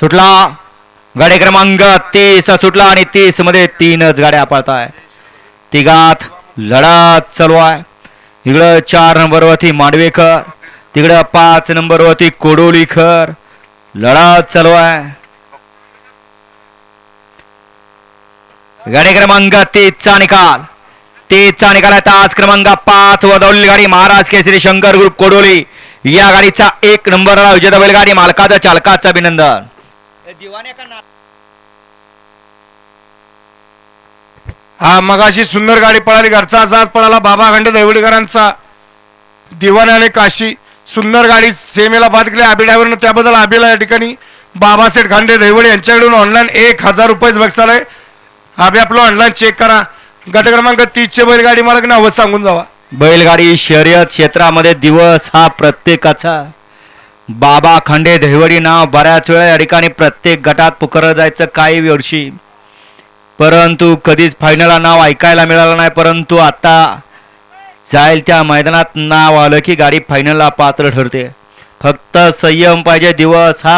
सुटला. गाडी क्रमांक तीस सुटला आणि तीसमध्ये तीनच गाड्या पळताय. तिघात लढत चालू आहे. इकडं चार नंबरवरती मांडवेकर तिकडं पाच नंबरवरती कोडोलीकर. लढत चालू आहे. गाडी क्रमांक तीसचा निकाल. तीसचा निकाल आहे. तास क्रमांक पाच वदवलेली गाडी महाराज केसरी शंकर ग्रुप कोडोली. या गाडीचा एक नंबरला विजेता बैलगाडी मालकाचा चालकाचं अभिनंदन. हा मगाशी सुंदर गाडी पळाली घरचा जात पळाला बाबा खंडे दैवडीकरांचा दिवाने आणि काशी सुंदर गाडी सेमेला बाद केली आबी ड्रायव्हरनं त्याबद्दल आबीला या ठिकाणी बाबासेठ खांडे दैवडे यांच्याकडून ऑनलाईन एक हजार रुपये बक्षाल आहे. आबी आपलं ऑनलाईन चेक करा. गट क्रमांक तीसचे बैलगाडी मालक नाव सांगून जावा. बैलगाडी शर्यत क्षेत्रामध्ये दिवस हा प्रत्येकाचा. बाबा खंडे देवडी नाव बऱ्याच वेळा या ठिकाणी प्रत्येक गटात पुकारलं जायचं काही वर्षी परंतु कधीच फायनलला नाव ऐकायला मिळालं नाही परंतु आता जाईल त्या मैदानात नाव आलं की गाडी फायनलला पात्र ठरते. फक्त संयम पाहिजे दिवस हा